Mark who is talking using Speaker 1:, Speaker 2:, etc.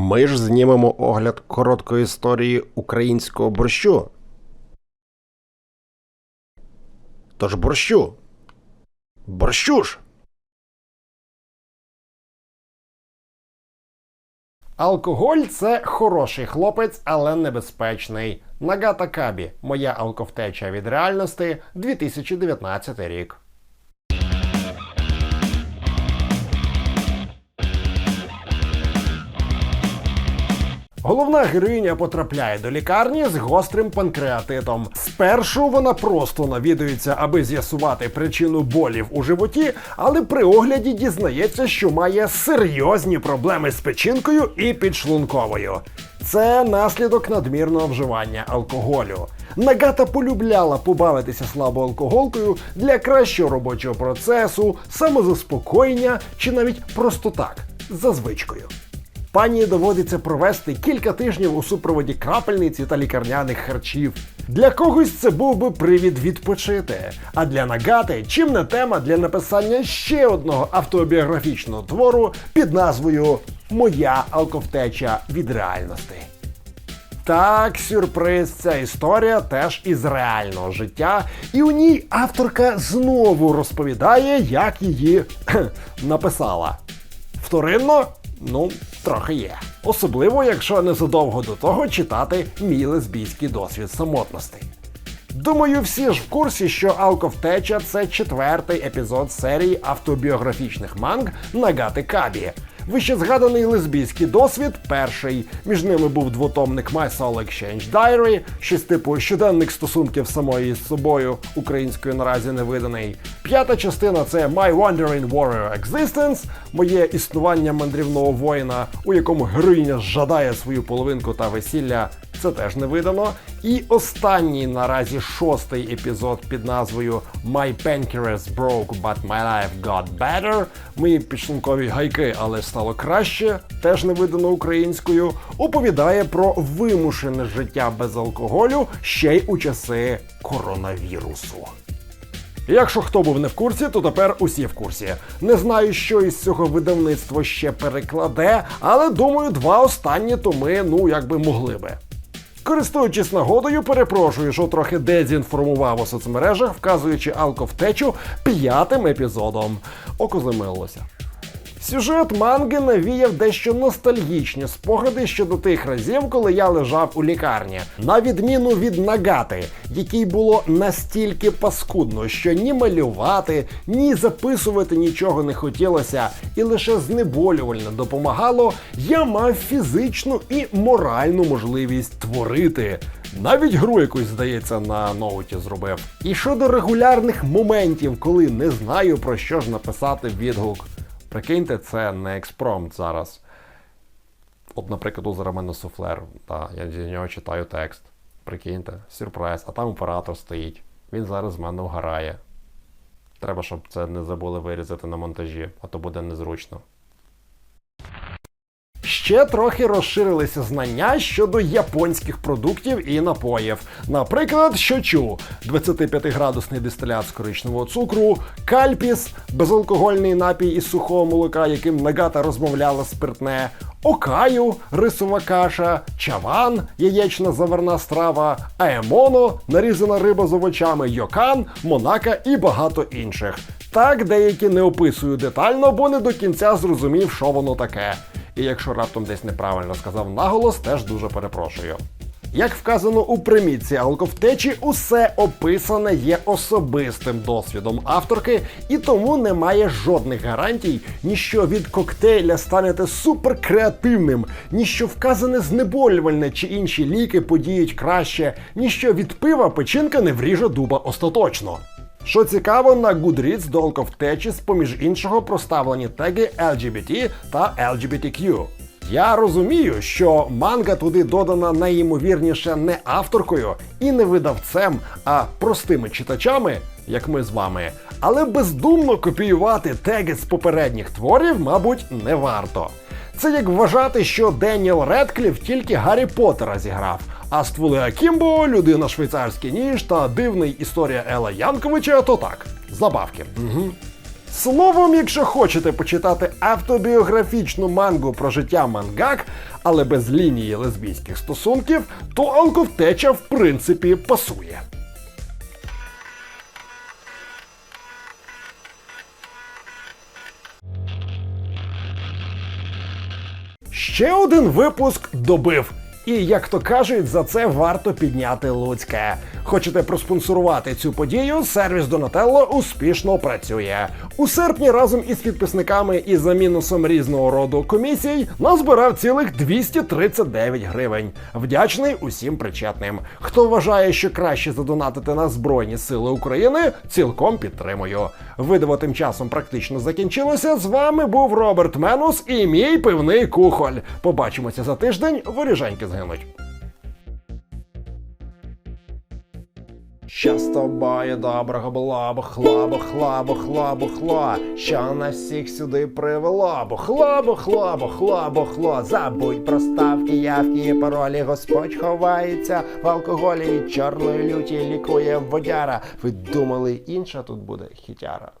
Speaker 1: Ми ж знімемо огляд короткої історії українського борщу. Тож борщу. Борщу ж.
Speaker 2: Алкоголь це хороший хлопець, але небезпечний. Нагата Кабі. Моя алковтеча від реальності 2019 рік. Головна героїня потрапляє до лікарні з гострим панкреатитом. Спершу вона просто навідується, аби з'ясувати причину болів у животі, але при огляді дізнається, що має серйозні проблеми з печінкою і підшлунковою. Це наслідок надмірного вживання алкоголю. Нагата полюбляла побавитися слабоалкоголкою для кращого робочого процесу, самозаспокоєння чи навіть просто так, за звичкою. Пані доводиться провести кілька тижнів у супроводі крапельниці та лікарняних харчів. Для когось це був би привід відпочити. А для Нагати чим не тема для написання ще одного автобіографічного твору під назвою Моя алковтеча від реальності. Так, сюрприз, ця історія теж із реального життя, і у ній авторка знову розповідає, як її написала. Вторинно, ну, трохи є. Особливо, якщо незадовго до того читати мій лесбійський досвід самотності. Думаю, всі ж в курсі, що Алковтеча це четвертий епізод серії автобіографічних манг Нагати Кабі. Вище згаданий лесбійський досвід перший. Між ними був двотомник My Soul Exchange Diary, щось типу щоденник стосунків самої з собою, українською наразі не виданий. П'ята частина це My Wandering Warrior Existence, моє існування мандрівного воїна, у якому героїня жадає свою половинку та весілля. Це теж не видано. І останній наразі шостий епізод під назвою My Pancreas Broke, but my life got better. Мої підшлункові гайки, але стало краще, теж не видано українською. Оповідає про вимушене життя без алкоголю ще й у часи коронавірусу. Якщо хто був не в курсі, то тепер усі в курсі. Не знаю, що із цього видавництво ще перекладе, але думаю, два останні томи, ну якби могли би. Користуючись нагодою, перепрошую, що трохи дезінформував у соцмережах, вказуючи алковтечу п'ятим епізодом. Око замилилося. Сюжет манги навіяв дещо ностальгічні спогади щодо тих разів, коли я лежав у лікарні, на відміну від нагати, якій було настільки паскудно, що ні малювати, ні записувати нічого не хотілося, і лише знеболювально допомагало, я мав фізичну і моральну можливість творити. Навіть гру якусь, здається, на ноуті зробив. І щодо регулярних моментів, коли не знаю про що ж написати відгук. Прикиньте, це не експромт зараз. От, наприклад, у мене суфлер. Та, я з нього читаю текст. Прикиньте, сюрприз, а там оператор стоїть. Він зараз з мене вгорає. Треба, щоб це не забули вирізати на монтажі, а то буде незручно. Ще трохи розширилися знання щодо японських продуктів і напоїв. Наприклад, щочу 25-градусний дистилят з коричневого цукру, кальпіс, безалкогольний напій із сухого молока, яким Нагата розмовляла спиртне, окаю, рисова каша, чаван, яєчна заварна страва, аемоно, нарізана риба з овочами, йокан, монака і багато інших. Так деякі не описую детально, бо не до кінця зрозумів, що воно таке. І якщо раптом десь неправильно сказав наголос, теж дуже перепрошую. Як вказано у примітці алковтечі, усе описане є особистим досвідом авторки, і тому немає жодних гарантій, ні що від коктейля станете суперкреативним, ні що вказане знеболювальне чи інші ліки подіють краще, ні що від пива печінка не вріже дуба остаточно. Що цікаво, на Goodreads до алковтечі з-поміж іншого проставлені теги LGBT та LGBTQ. Я розумію, що манга туди додана найімовірніше не авторкою і не видавцем, а простими читачами, як ми з вами. Але бездумно копіювати теги з попередніх творів, мабуть, не варто. Це як вважати, що Деніел Редкліф тільки Гаррі Поттера зіграв, а стволи Акімбо, людина швейцарський ніж та дивний історія Ела Янковича то так, забавки. Угу. Словом, якщо хочете почитати автобіографічну мангу про життя мангак, але без лінії лесбійських стосунків, то алковтеча в принципі пасує. Ще один випуск добив. І як то кажуть, за це варто підняти Луцьке. Хочете проспонсорувати цю подію? Сервіс Донателло успішно працює. У серпні разом із підписниками і за мінусом різного роду комісій назбирав цілих 239 гривень. Вдячний усім причетним. Хто вважає, що краще задонатити на Збройні Сили України, цілком підтримую. Видиво тим часом практично закінчилося. З вами був Роберт Менус і мій пивний кухоль. Побачимося за тиждень, воріженьки згинуть. Що з тобою доброго було, бухло, бухло, бухло, бухло, що нас всіх сюди привело, бухло, бухло, бухло, бухло, забудь про ставки, явки і паролі, Господь ховається в алкоголі і чорної люті лікує водяра. Ви думали, інша тут буде хітяра?